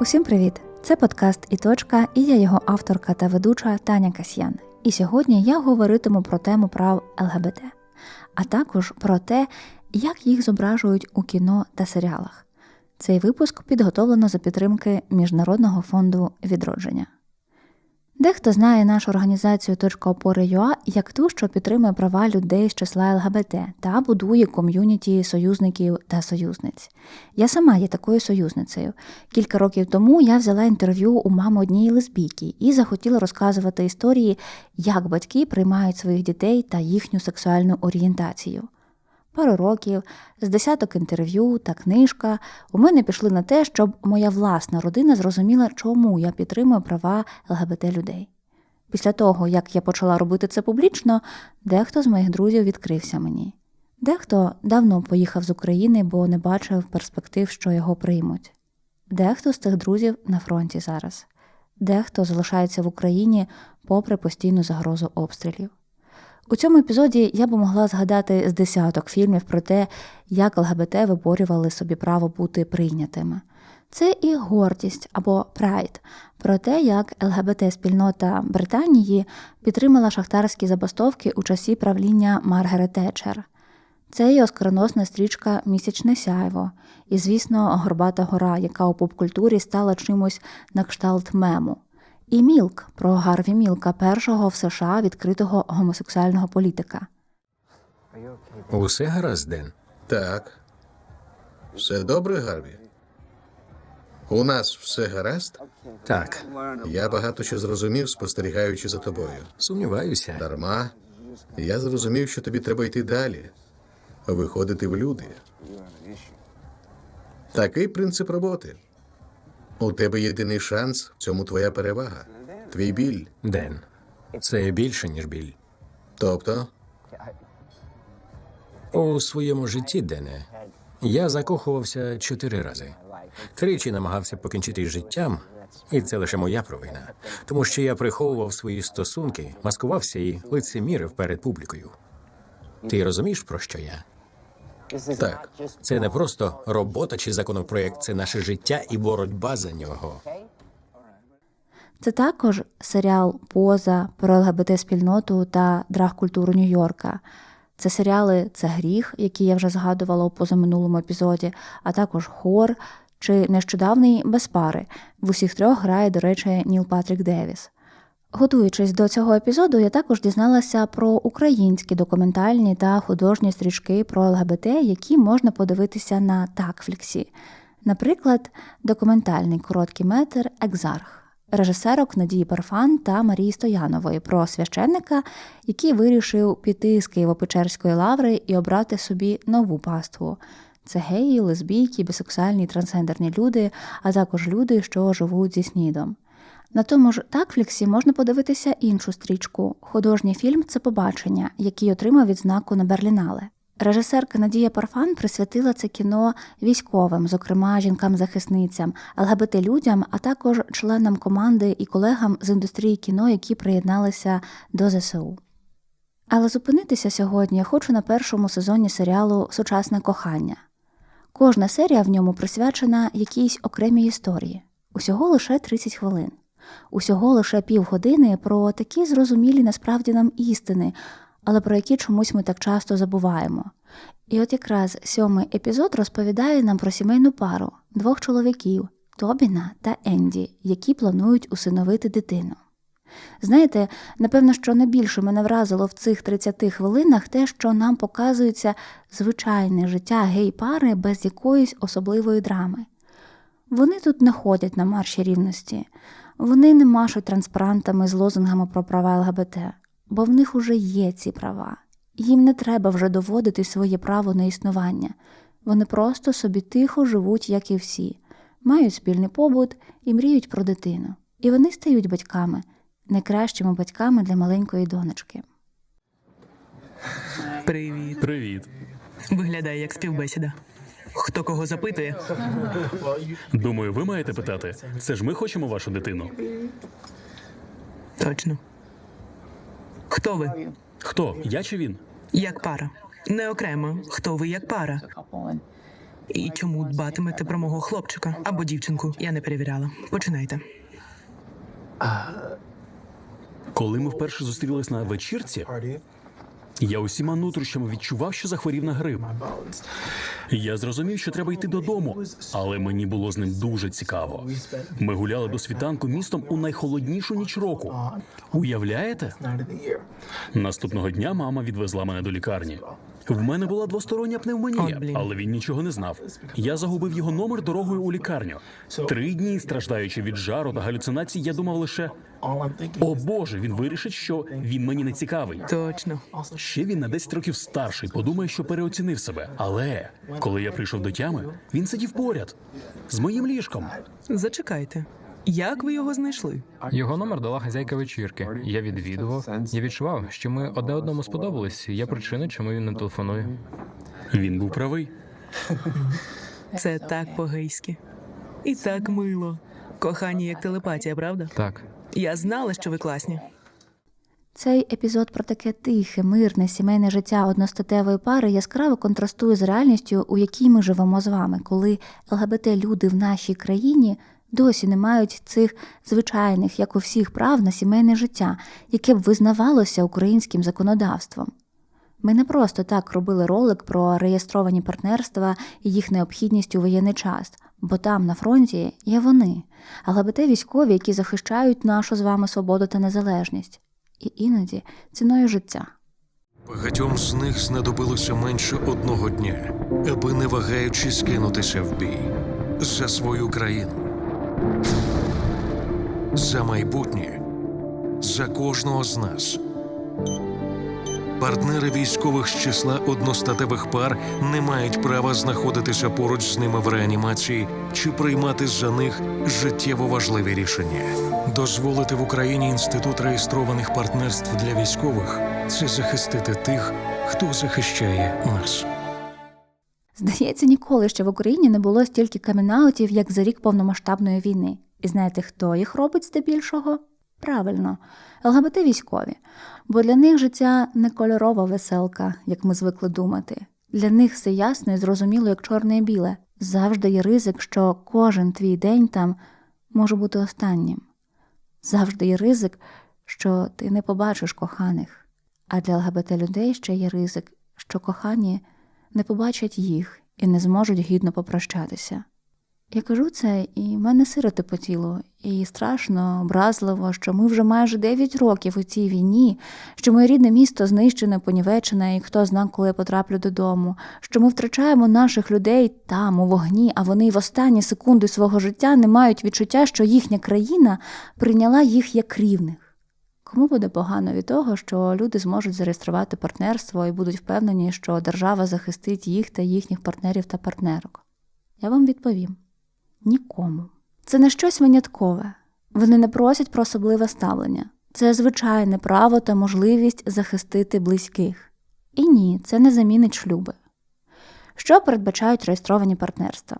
Усім привіт! Це подкаст і точка, і я його авторка та ведуча Таня Касьян. І сьогодні я говоритиму про тему прав ЛГБТ, а також про те, як їх зображують у кіно та серіалах. Цей випуск підготовлено за підтримки Міжнародного фонду відродження. Дехто знає нашу організацію «Точка опори.ua» як ту, що підтримує права людей з числа ЛГБТ та будує ком'юніті союзників та союзниць. Я сама є такою союзницею. Кілька років тому я взяла інтерв'ю у мами однієї лесбійки і захотіла розказувати історії, як батьки приймають своїх дітей та їхню сексуальну орієнтацію. Пару років, з десяток інтерв'ю та книжка у мене пішли на те, щоб моя власна родина зрозуміла, чому я підтримую права ЛГБТ людей. Після того, як я почала робити це публічно, дехто з моїх друзів відкрився мені. Дехто давно поїхав з України, бо не бачив перспектив, що його приймуть. Дехто з цих друзів на фронті зараз, дехто залишається в Україні попри постійну загрозу обстрілів. У цьому епізоді я би могла згадати з десяток фільмів про те, як ЛГБТ виборювали собі право бути прийнятими. Це і гордість або прайд про те, як ЛГБТ-спільнота Британії підтримала шахтарські забастовки у часі правління Маргарет Тетчер. Це і оскароносна стрічка Місячне сяйво, і, звісно, Горбата гора, яка у попкультурі стала чимось на кшталт мему і Мілк про Гарві Мілка, першого в США відкритого гомосексуального політика. Усе гаразд, Ден? Так. Все добре, Гарві? У нас все гаразд? Так, Я багато що зрозумів, спостерігаючи за тобою. сумніваюся. Дарма. Я зрозумів, що тобі треба йти далі, виходити в люди. Такий принцип роботи. У тебе єдиний шанс, в цьому твоя перевага. Твій біль. Ден. Це більше, ніж біль. Тобто, У своєму житті, Дене, я закохувався чотири рази. Тричі намагався покінчити з життям, і це лише моя провина, тому що я приховував свої стосунки, маскувався і лицемірив перед публікою. Ти розумієш, про що я? Так. Це не просто робота чи законопроєкт, це наше життя і боротьба за нього. Це також серіал Поза про ЛГБТ-спільноту та драг-культуру Нью-Йорка. Це серіали Це гріх, які я вже згадувала у позаминулому епізоді, а також хор чи нещодавний без пари. В усіх трьох грає, до речі, Ніл Патрік Девіс. Готуючись до цього епізоду, я також дізналася про українські документальні та художні стрічки про ЛГБТ, які можна подивитися на такфліксі. Наприклад, документальний короткий метр Екзарх режисерок Надії Парфан та Марії Стоянової про священника, який вирішив піти з Києво-Печерської лаври і обрати собі нову паству. Це геї, лесбійки, бісексуальні трансгендерні люди, а також люди, що живуть зі снідом. На тому ж такфліксі можна подивитися іншу стрічку. Художній фільм це побачення, який отримав відзнаку на Берлінале. Режисерка Надія Парфан присвятила це кіно військовим, зокрема жінкам-захисницям, ЛГБТ-людям, а також членам команди і колегам з індустрії кіно, які приєдналися до ЗСУ. Але зупинитися сьогодні я хочу на першому сезоні серіалу Сучасне кохання. Кожна серія в ньому присвячена якійсь окремій історії, усього лише 30 хвилин, усього лише півгодини про такі зрозумілі насправді нам істини, але про які чомусь ми так часто забуваємо. І от якраз сьомий епізод розповідає нам про сімейну пару двох чоловіків Тобіна та Енді, які планують усиновити дитину. Знаєте, напевно, що найбільше мене вразило в цих 30 хвилинах те, що нам показується звичайне життя гей-пари без якоїсь особливої драми. Вони тут не ходять на марші рівності, вони не машуть транспарантами з лозунгами про права ЛГБТ, бо в них уже є ці права. Їм не треба вже доводити своє право на існування. Вони просто собі тихо живуть, як і всі, мають спільний побут і мріють про дитину. І вони стають батьками, найкращими батьками для маленької донечки. Привіт. Привіт. Виглядає як співбесіда. Хто кого запитує? Думаю, ви маєте питати. Це ж ми хочемо вашу дитину. Точно. Хто ви? Хто? Я чи він? Як пара. Не окремо. Хто ви як пара? І чому дбатимете про мого хлопчика або дівчинку? Я не перевіряла. Починайте. Коли ми вперше зустрілись на вечірці, я усіма нутрощами відчував, що захворів на грип. Я зрозумів, що треба йти додому, але мені було з ним дуже цікаво. Ми гуляли до світанку містом у найхолоднішу ніч року. Уявляєте? Наступного дня мама відвезла мене до лікарні. В мене була двостороння пневмонія, але він нічого не знав. Я загубив його номер дорогою у лікарню. Три дні страждаючи від жару та галюцинацій, я думав лише о Боже, він вирішить, що він мені не цікавий. Точно. Ще він на 10 років старший, подумає, що переоцінив себе. Але коли я прийшов до тями, він сидів поряд з моїм ліжком. Зачекайте. Як ви його знайшли? Його номер дала хазяйка вечірки. Я відвідував. Я відчував, що ми одне одному сподобались. Є причини, чому він не телефонує. Він був правий. Це так по-гейськи. І так мило. Кохані як телепатія, правда? Так, Я знала, що ви класні. Цей епізод про таке тихе, мирне сімейне життя одностатевої пари яскраво контрастує з реальністю, у якій ми живемо з вами, коли ЛГБТ-люди в нашій країні досі не мають цих звичайних, як у всіх, прав на сімейне життя, яке б визнавалося українським законодавством. Ми не просто так робили ролик про реєстровані партнерства і їх необхідність у воєнний час, бо там на фронті є вони, ЛГБТ військові, які захищають нашу з вами свободу та незалежність, і іноді ціною життя. Багатьом з них знадобилося менше одного дня, аби не вагаючись кинутися в бій за свою країну, за майбутнє, за кожного з нас. Партнери військових з числа одностатевих пар не мають права знаходитися поруч з ними в реанімації чи приймати за них життєво важливі рішення. Дозволити в Україні інститут реєстрованих партнерств для військових це захистити тих, хто захищає нас. Здається, ніколи ще в Україні не було стільки камінаутів, як за рік повномасштабної війни. І знаєте, хто їх робить здебільшого? Правильно, ЛГБТ військові. Бо для них життя не кольорова веселка, як ми звикли думати. Для них все ясно і зрозуміло, як чорне і біле. Завжди є ризик, що кожен твій день там може бути останнім. Завжди є ризик, що ти не побачиш коханих. А для ЛГБТ людей ще є ризик, що кохані не побачать їх і не зможуть гідно попрощатися. Я кажу це, і мене сироти по тілу, і страшно, образливо, що ми вже майже 9 років у цій війні, що моє рідне місто знищене, понівечене, і хто зна, коли я потраплю додому, що ми втрачаємо наших людей там, у вогні, а вони в останні секунди свого життя не мають відчуття, що їхня країна прийняла їх як рівних. Кому буде погано від того, що люди зможуть зареєструвати партнерство і будуть впевнені, що держава захистить їх та їхніх партнерів та партнерок? Я вам відповім: нікому. Це не щось виняткове. Вони не просять про особливе ставлення. Це звичайне право та можливість захистити близьких. І ні, це не замінить шлюби. Що передбачають реєстровані партнерства?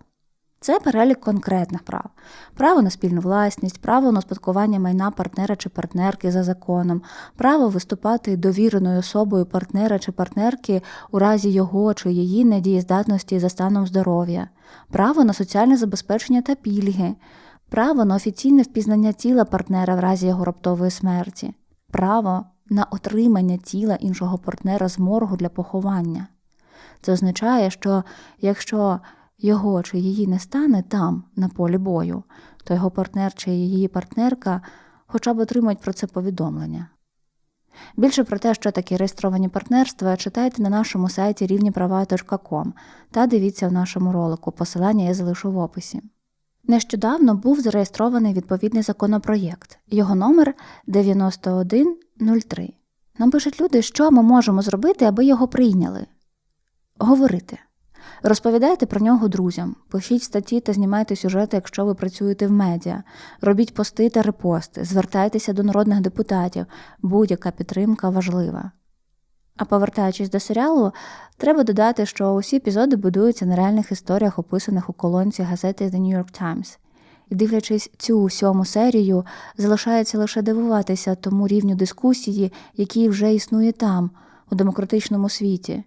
Це перелік конкретних прав: право на спільну власність, право на успадкування майна партнера чи партнерки за законом, право виступати довіреною особою партнера чи партнерки у разі його чи її недієздатності за станом здоров'я, право на соціальне забезпечення та пільги, право на офіційне впізнання тіла партнера в разі його раптової смерті, право на отримання тіла іншого партнера з моргу для поховання. Це означає, що якщо його чи її не стане там, на полі бою, то його партнер чи її партнерка хоча б отримають про це повідомлення. Більше про те, що таке реєстровані партнерства, читайте на нашому сайті рівніправа.ком та дивіться в нашому ролику. Посилання я залишу в описі. Нещодавно був зареєстрований відповідний законопроєкт. Його номер 9103. Нам пишуть люди, що ми можемо зробити, аби його прийняли. Говорити. Розповідайте про нього друзям, пишіть статті та знімайте сюжети, якщо ви працюєте в медіа, робіть пости та репости, звертайтеся до народних депутатів, будь-яка підтримка важлива. А повертаючись до серіалу, треба додати, що усі епізоди будуються на реальних історіях, описаних у колонці газети The New York Times. І дивлячись цю сьому серію, залишається лише дивуватися тому рівню дискусії, який вже існує там, у демократичному світі.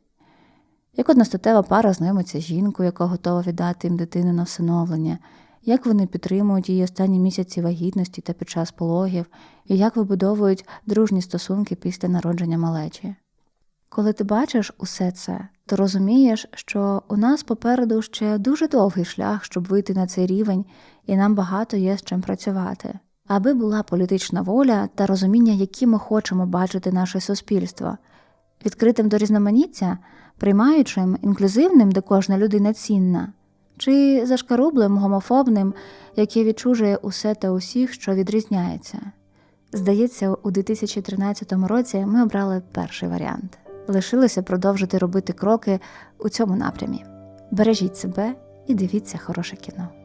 Як одностатева пара знайомиться з жінкою, яка готова віддати їм дитину на всиновлення, як вони підтримують її останні місяці вагітності та під час пологів, і як вибудовують дружні стосунки після народження малечі. Коли ти бачиш усе це, то розумієш, що у нас попереду ще дуже довгий шлях, щоб вийти на цей рівень, і нам багато є з чим працювати. Аби була політична воля та розуміння, які ми хочемо бачити наше суспільство, відкритим до різноманіття, приймаючим, інклюзивним, де кожна людина цінна, чи зашкарублим, гомофобним, яке відчужує усе та усіх, що відрізняється. Здається, у 2013 році ми обрали перший варіант. Лишилося продовжити робити кроки у цьому напрямі. Бережіть себе і дивіться хороше кіно.